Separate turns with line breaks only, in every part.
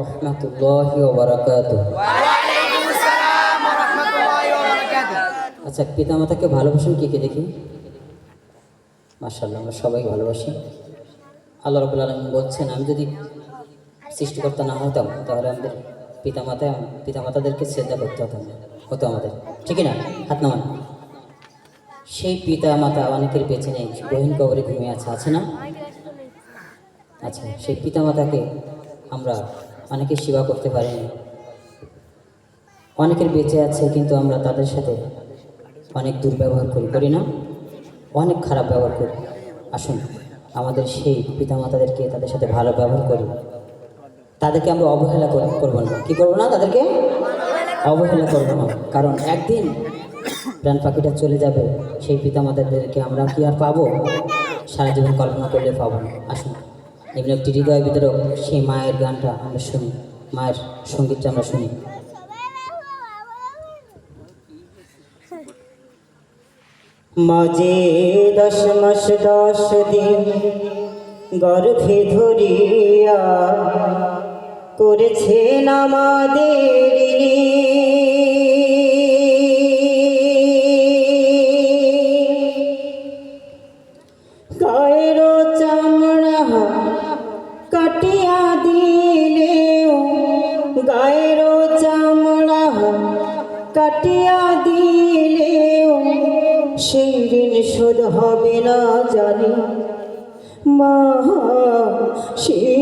রহমতুল্লাহি ওয়া বারাকাতুহু। আচ্ছা পিতা মাতাকে ভালোবাসেন কে কে দেখি? মার্শাল্লাহ আমরা সবাই ভালোবাসি। আল্লাহ রবুল আলম বলছেন, আমি যদি সৃষ্টিকর্তা না হতাম, তাহলে আমাদের পিতা মাতায় পিতা মাতাদেরকে শ্রদ্ধা করতে হতাম হতো আমাদের। ঠিক না? হাত নামান। সেই পিতা মাতা অনেকের নেই, গহীন কবরে ঘুমিয়ে আছে আছে না? আচ্ছা সেই পিতা মাতাকে আমরা অনেকে সেবা করতে পারিনি। অনেকের বেঁচে আছে কিন্তু আমরা তাদের সাথে অনেক দুর্ব্যবহার করি করি না? অনেক খারাপ ব্যবহার করি। আসুন, আমাদের সেই পিতামাতাদেরকে তাদের সাথে ভালো ব্যবহার করি। তাদেরকে আমরা অবহেলা করব না। কী করব না তাদেরকে? অবহেলা করব না। কারণ একদিন প্রাণ পাখিটা চলে যাবে, সেই পিতামাতাদেরকে আমরা কি আর পাবো? সারা জীবন কল্পনা করলে পাবো না। আসুন। এমনি একটি হৃদয় ভিতরে সেই মায়ের গানটা আমরা শুনি, মায়ের সঙ্গীতটা আমরা শুনি। মাঝে দশ মাস, দশ দিন গর্ভে ধরিয়া করেছেন আমাদের শোধ হবে না জানি। মা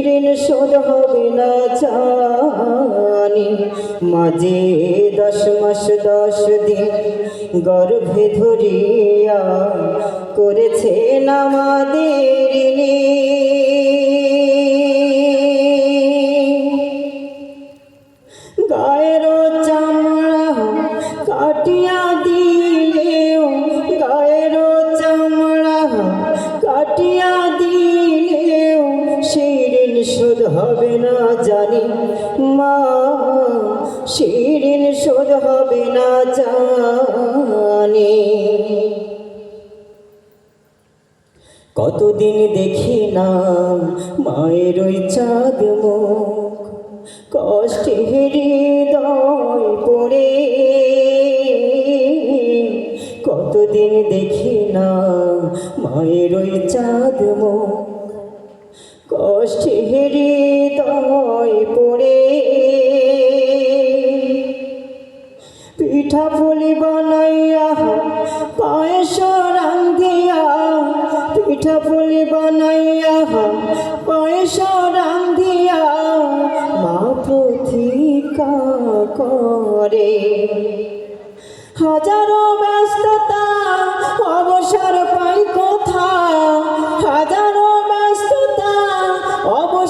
ঋণ শোধ হবে না জানি। মাঝে দশ মাস, দশ দিন গর্ভে ধরিয়া করেছে আমাদের মা ঋণ শোধ হবে না জানি। কতদিন দেখি না মায়ের ওই চাঁদ মুখ, কষ্টে হৃদয় পড়ে। কতদিন দেখি না মায়ের ওই চাঁদ মুখ কষ্টে হৃদয় পড়ে। পিঠা পুলি বানাইয়া, পায়েস রান্ধিয়া, পিঠা পুলি বানাইয়া, পায়েস রান্ধিয়া, মা প্রতীকা করে। হাজারো ব্যস্ততা, অবসর পাই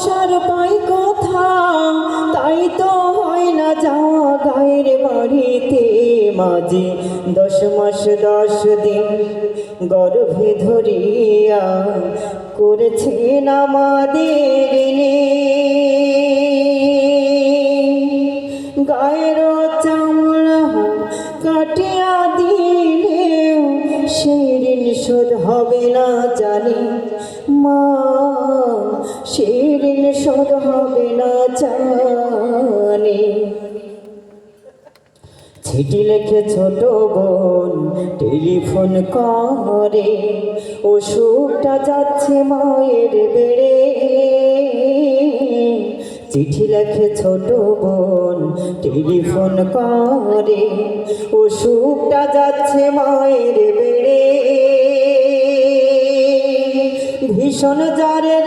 অবসর পাই কোথা, তাই তো হয় না যাওয়া গায়ের বাড়িতে মাঝে দশ মাস, দশ দিন গর্ভে ধরিয়া করেছেন আমাদের। গায়ের চামড়া কাটিয়া দিলেও সেই ঋণ শোধ হবে না ঋণ শোধ হবে না জানি। চিঠি লেখে ছোট বোন টেলিফোন করে অসুখটা যাচ্ছে মায়ের বেড়ে। চিঠি লেখে ছোট বোন টেলিফোন করে অসুখটা যাচ্ছে মায়ের বেড়ে। ভীষণ জারের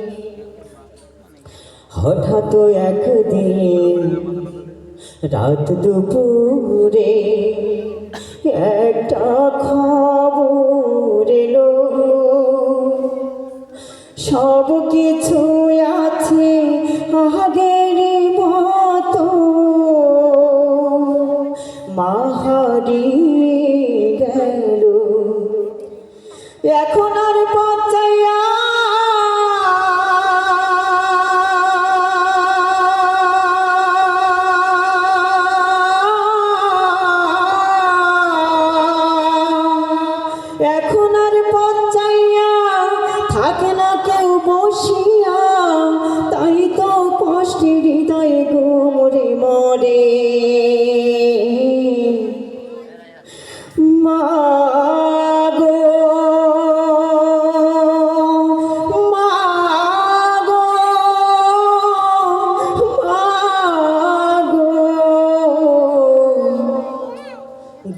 হঠাৎ একদিন রাত দুপুরে একটা খবর এলো। সব কিছু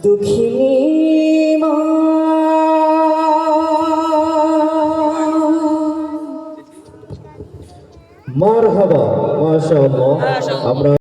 দুঃখিনী মা।
মার হাবা মাশাআল্লাহ। আমরা